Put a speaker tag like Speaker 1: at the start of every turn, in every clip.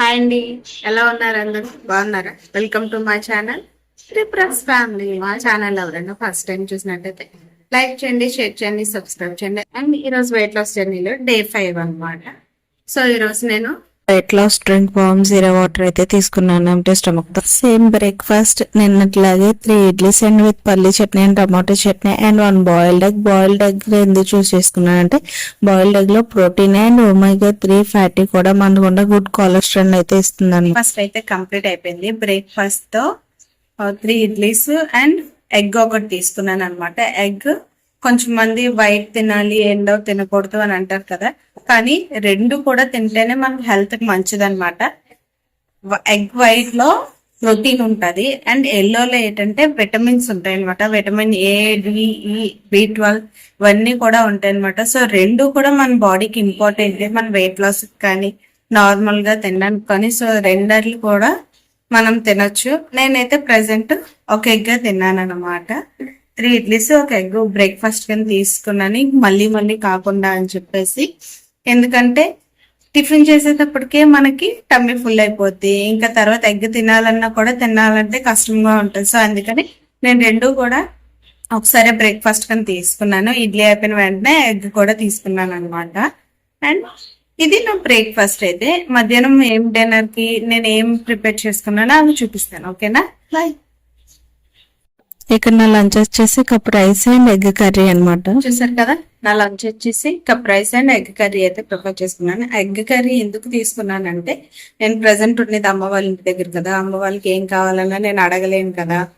Speaker 1: Hi అండి. ఎలా ఉన్నారు అందరూ? బాగున్నారా? వెల్కమ్ టు మై ఛానల్ త్రిప్రస్ ఫ్యామిలీ మా ఛానల్ ఎవరైనా ఫస్ట్ టైం చూసినట్టయితే లైక్ చేయండి షేర్ చేయండి సబ్స్క్రైబ్ చేయండి. అండ్ ఈ రోజు వెయిట్ లాస్ జర్నీలో డే ఫైవ్ అన్నమాట. సో ఈ రోజు నేను
Speaker 2: వెయిట్ లాస్ డ్రింక్ బామ్ జీరా వాటర్ అయితే తీసుకున్నాను. అంటే స్టమక్ సేమ్ బ్రేక్ఫాస్ట్ నిన్నట్లాగే త్రీ ఇడ్లీస్ అండ్ విత్ పల్లీ chutney and tomato chutney and one boiled egg boiled egg ఎందుకు చూస్ చేసుకున్నాను అంటే బాయిల్డ్ ఎగ్లో protein and omega three fatty కూడా మనకుండా గుడ్ కొలెస్ట్రాల్ అయితే ఇస్తుందని
Speaker 1: ఫస్ట్ అయితే కంప్లీట్ అయిపోయింది. బ్రేక్ఫాస్ట్తో త్రీ ఇడ్లీస్ అండ్ ఎగ్ ఒకటి తీసుకున్నాను అనమాట ఎగ్ కొంచెం మంది వైట్ తినాలి ఎండో తినకూడదు అని అంటారు కదా. కానీ రెండు కూడా తింటేనే మనకి హెల్త్కి మంచిది అనమాట ఎగ్ వైట్లో ప్రోటీన్ ఉంటది అండ్ ఎల్లోలో ఏంటంటే విటమిన్స్ ఉంటాయి అనమాట vitamin A D E B twelve ఇవన్నీ కూడా ఉంటాయి అనమాట సో రెండు కూడా మన బాడీకి ఇంపార్టెంట్ మన వెయిట్ లాస్ కానీ నార్మల్గా తినడానికి కానీ సో రెండర్లు కూడా మనం తినొచ్చు. నేనైతే ప్రెసెంట్ ఒక ఎగ్గా తిన్నాను అనమాట త్రీ ఇడ్లీస్ ఒక ఎగ్ బ్రేక్ఫాస్ట్ కింద తీసుకున్నాను. మళ్ళీ మళ్ళీ కాకుండా అని చెప్పేసి. ఎందుకంటే టిఫిన్ చేసేటప్పటికే మనకి టమ్మీ ఫుల్ అయిపోద్ది. ఇంకా తర్వాత ఎగ్ తినాలన్నా కూడా తినాలంటే కష్టంగా ఉంటుంది. సో అందుకని నేను రెండు కూడా ఒకసారి బ్రేక్ఫాస్ట్ కానీ తీసుకున్నాను. ఇడ్లీ అయిపోయిన వెంటనే ఎగ్ కూడా తీసుకున్నాను అనమాట అండ్ ఇది నా బ్రేక్ఫాస్ట్ అయితే. మధ్యాహ్నం ఏం డిన్నర్కి నేను ఏం ప్రిపేర్ చేసుకున్నానో అవి చూపిస్తాను. ఓకేనా? బాయ్
Speaker 2: ఇక్కడ నా లంచ్ వచ్చేసి cup rice and egg curry అన్నమాట.
Speaker 1: చూసారు కదా? నా లంచ్ వచ్చేసి cup rice and egg curry అయితే ప్రిపేర్ చేసుకున్నాను. ఎగ్ కర్రీ ఎందుకు తీసుకున్నానంటే నేను ప్రజెంట్ ఉండేది అమ్మ వాళ్ళ ఇంటి దగ్గర కదా. అమ్మ వాళ్ళకి ఏం కావాలన్నా నేను అడగలేను కదా.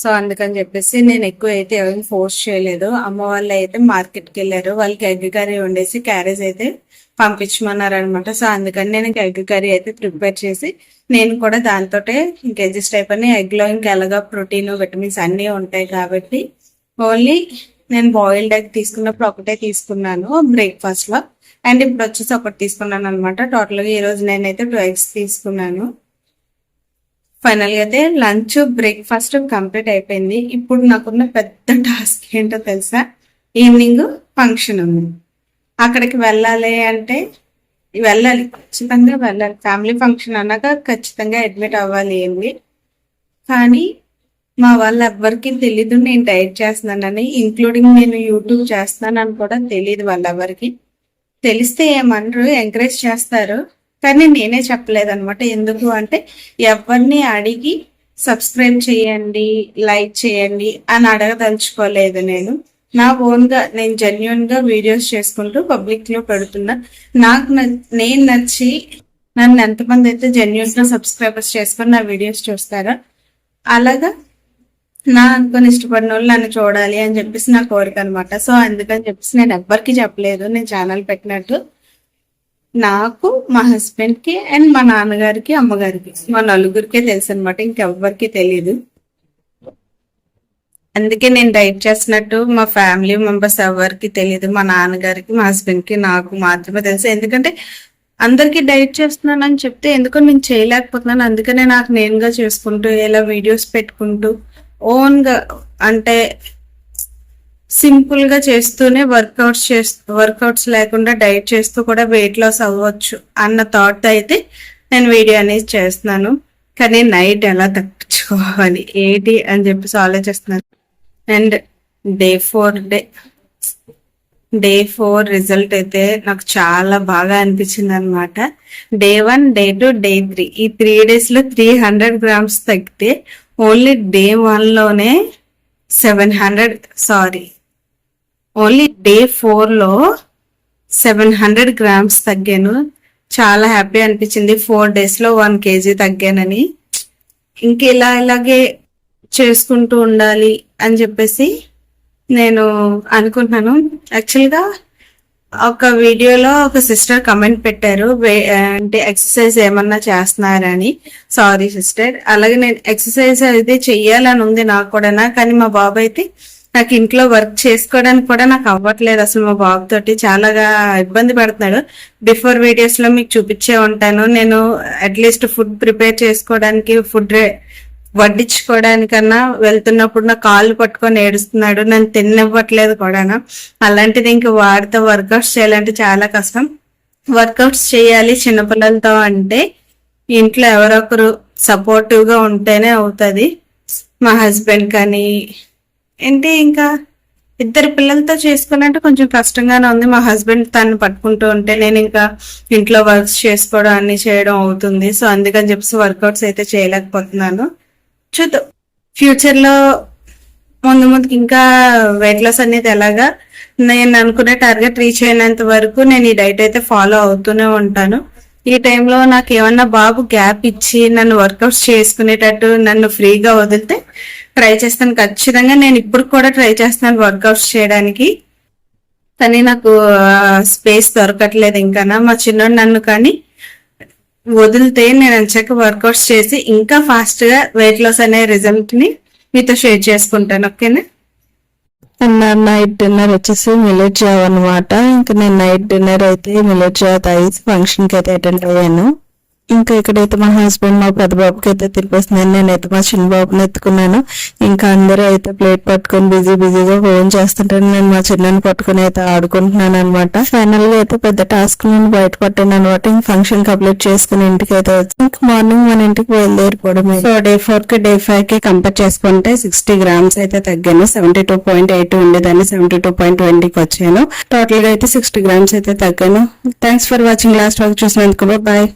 Speaker 1: సో అందుకని చెప్పేసి నేను ఎక్కువ అయితే ఎవరిని ఫోర్స్ చేయలేదు. అమ్మ వాళ్ళు అయితే మార్కెట్కి వెళ్ళారు. వాళ్ళకి ఎగ్ కర్రీ వండేసి క్యారేజ్ అయితే పంపించమన్నారు అనమాట సో అందుకని నేను ఎగ్ కర్రీ అయితే ప్రిపేర్ చేసి నేను కూడా దాంతో ఇంకా అడ్జస్ట్ అయిపోయి ఎగ్లో ఇంకా ఎలాగా ప్రోటీన్ విటమిన్స్ అన్నీ ఉంటాయి కాబట్టి ఓన్లీ నేను బాయిల్డ్ ఎగ్ తీసుకున్నప్పుడు ఒకటే తీసుకున్నాను బ్రేక్ఫాస్ట్లో అండ్ ఇప్పుడు వచ్చేసి ఒకటి తీసుకున్నాను అనమాట టోటల్గా ఈరోజు ఈ రోజు నేనైతే టూ ఎగ్స్ తీసుకున్నాను. ఫైనల్గా అయితే లంచ్ బ్రేక్ఫాస్ట్ కంప్లీట్ అయిపోయింది. ఇప్పుడు నాకున్న పెద్ద టాస్క్ ఏంటో తెలుసా? ఈవినింగ్ ఫంక్షన్ ఉంది. అక్కడికి వెళ్ళాలి అంటే వెళ్ళాలి. ఖచ్చితంగా వెళ్ళాలి. ఫ్యామిలీ ఫంక్షన్ అన్నాక ఖచ్చితంగా అడ్మిట్ అవ్వాలి ఏంది? కానీ మా వాళ్ళు ఎవ్వరికి తెలీదు నేను డైట్ చేస్తున్నానని ఇంక్లూడింగ్ నేను యూట్యూబ్ చేస్తున్నానని కూడా తెలియదు వాళ్ళెవ్వరికి. తెలిస్తే ఏమనరు ఎంకరేజ్ చేస్తారు. కానీ నేనే చెప్పలేదు అనమాట ఎందుకు అంటే ఎవరిని అడిగి సబ్స్క్రైబ్ చేయండి లైక్ చేయండి అని అడగదలుచుకోలేదు నేను. నా ఓన్గా నేను జెన్యున్గా వీడియోస్ చేసుకుంటూ పబ్లిక్లో పెడుతున్నా నాకు నేను నచ్చి నన్ను ఎంతమంది అయితే జెన్యున్గా సబ్స్క్రైబర్స్ చేసుకొని నా వీడియోస్ చూస్తారో అలాగా నా అనుకుని ఇష్టపడిన వాళ్ళు నన్ను చూడాలి అని చెప్పేసి నా కోరిక అనమాట సో అందుకని చెప్పేసి నేను ఎవ్వరికి చెప్పలేదు. నేను ఛానల్ పెట్టినట్టు. నాకు మా హస్బెండ్కి అండ్ మా నాన్నగారికి అమ్మగారికి. మా నలుగురికే తెలుసు అనమాట ఇంకెవ్వరికి తెలియదు అందుకే నేను డైట్ చేస్తున్నట్టు మా ఫ్యామిలీ మెంబర్స్ ఎవరికి తెలియదు మా నాన్నగారికి మా హస్బెండ్కి నాకు మాత్రమే తెలుసు. ఎందుకంటే అందరికి డైట్ చేస్తున్నాను అని చెప్తే ఎందుకో నేను చేయలేకపోతున్నాను. అందుకనే నాకు నేనుగా చేసుకుంటూ ఇలా వీడియోస్ పెట్టుకుంటూ ఓన్గా అంటే సింపుల్గా చేస్తూనే వర్కౌట్స్ చేస్తూ వర్కౌట్స్ లేకుండా డైట్ చేస్తూ కూడా వెయిట్ లాస్ అవ్వచ్చు అన్న థాట్ అయితే నేను వీడియో అనేది చేస్తున్నాను. కానీ నైట్ ఎలా తగ్గించుకోవాలి ఏంటి అని చెప్పేసి ఆలోచిస్తున్నాను. And day four day day four result అయితే నాకు చాలా బాగా అనిపించింది అనమాట day one day two day three. ఈ త్రీ డేస్లో త్రీ హండ్రెడ్ గ్రామ్స్ తగ్గితే only day వన్లోనే seven hundred sorry only day ఫోర్లో సెవెన్ హండ్రెడ్ గ్రామ్స్ తగ్గాను. చాలా హ్యాపీ అనిపించింది. ఫోర్ డేస్లో వన్ కేజీ తగ్గానని. ఇంకెలా ఇలాగే చేసుకుంటూ ఉండాలి అని చెప్పేసి నేను అనుకుంటున్నాను. యాక్చువల్గా ఒక వీడియోలో ఒక సిస్టర్ కమెంట్ పెట్టారు. వే- అంటే ఎక్సర్సైజ్ ఏమన్నా చేస్తున్నారని. Sorry sister. అలాగే నేను ఎక్సర్సైజ్ అయితే చెయ్యాలని ఉంది నాకు కూడా కానీ మా బాబు అయితే నాకు ఇంట్లో వర్క్ చేసుకోవడానికి కూడా నాకు అవ్వట్లేదు అసలు మా బాబు తోటి. చాలాగా ఇబ్బంది పడుతున్నాడు. బిఫోర్ వీడియోస్లో మీకు చూపించే ఉంటాను. నేను అట్లీస్ట్ ఫుడ్ ప్రిపేర్ చేసుకోవడానికి ఫుడ్ వడ్డించుకోవడానికన్నా వెళ్తున్నప్పుడు నా కాళ్ళు పట్టుకొని ఏడుస్తున్నాడు. నన్ను తినివ్వట్లేదు కూడా అలాంటిది ఇంక వాడితో వర్కౌట్స్ చేయాలంటే చాలా కష్టం. వర్కౌట్స్ చేయాలి చిన్నపిల్లలతో అంటే ఇంట్లో ఎవరొకరు సపోర్టివ్గా ఉంటేనే అవుతుంది. మా హస్బెండ్ కానీ ఏంటి ఇంకా ఇద్దరు పిల్లలతో చేసుకోవాలంటే కొంచెం కష్టంగానే ఉంది. మా హస్బెండ్ తను పట్టుకుంటూ ఉంటే నేను ఇంకా ఇంట్లో వర్క్స్ చేసుకోవడం అన్ని చేయడం అవుతుంది. సో అందుకని చెప్పేసి వర్కౌట్స్ అయితే చేయలేకపోతున్నాను. చూద్దాం. ఫ్యూచర్లో ముందు ముందుకు ఇంకా వెయిట్ లాస్ అనేది ఎలాగా? నేను అనుకునే టార్గెట్ రీచ్ అయినంత వరకు నేను ఈ డైట్ అయితే ఫాలో అవుతూనే ఉంటాను. ఈ టైంలో నాకు ఏమన్నా బాబు గ్యాప్ ఇచ్చి నన్ను వర్కౌట్స్ చేసుకునేటట్టు నన్ను ఫ్రీగా వదిలితే ట్రై చేస్తాను. ఖచ్చితంగా నేను ఇప్పుడు కూడా ట్రై చేస్తున్నాను వర్కౌట్స్ చేయడానికి. కానీ నాకు స్పేస్ దొరకట్లేదు ఇంకా మా చిన్నోడు నన్ను కానీ వదిలితే నేను అంచాక వర్కౌట్స్ చేసి ఇంకా ఫాస్ట్గా వెయిట్ లాస్ అనే రిజల్ట్ని మీతో షేర్ చేసుకుంటాను. ఓకేనా?
Speaker 2: అండ్ నైట్ డిన్నర్ వచ్చేసి మిలెట్ జావ్ అనమాట ఇంకా నేను నైట్ డిన్నర్ అయితే మిలెట్ జావ్ తాగేసి ఫంక్షన్కి అయితే అటెండ్ అయ్యాను. ఇంకా ఇక్కడైతే మా హస్బెండ్ మా పెద్ద బాబుకి అయితే తినిపిస్తున్నాను నేనైతే మా చిన్న బాబుని ఎత్తుకున్నాను. ఇంకా అందరూ అయితే ప్లేట్ పట్టుకొని బిజీ బిజీగా ఫోన్ చేస్తుంటాను నేను మా చిన్నని పట్టుకుని అయితే ఆడుకుంటున్నాను అనమాట ఫైనల్గా అయితే పెద్ద టాస్క్ నేను బయటపట్టాను అనమాట ఇంక ఫంక్షన్ కంప్లీట్ చేసుకుని ఇంటికి అయితే వచ్చి ఇంకా మార్నింగ్ మన ఇంటికి బయలుదేరిపోవడమే. సో డే ఫోర్కి డే ఫైవ్కి కంపేర్ చేసుకుంటే సిక్స్టీ గ్రామ్స్ అయితే తగ్గాను. సెవెంటీ టూ పాయింట్ ఎయిట్ ఉండేదాన్ని. సెవెంటీ టూ పాయింట్ ట్వంటీకి వచ్చాను. టోటల్గా అయితే సిక్స్టీ గ్రామ్స్ అయితే తగ్గాను. థ్యాంక్స్ ఫర్ వాచింగ్ లాస్ట్ వరకు చూసినందుకు బాయ్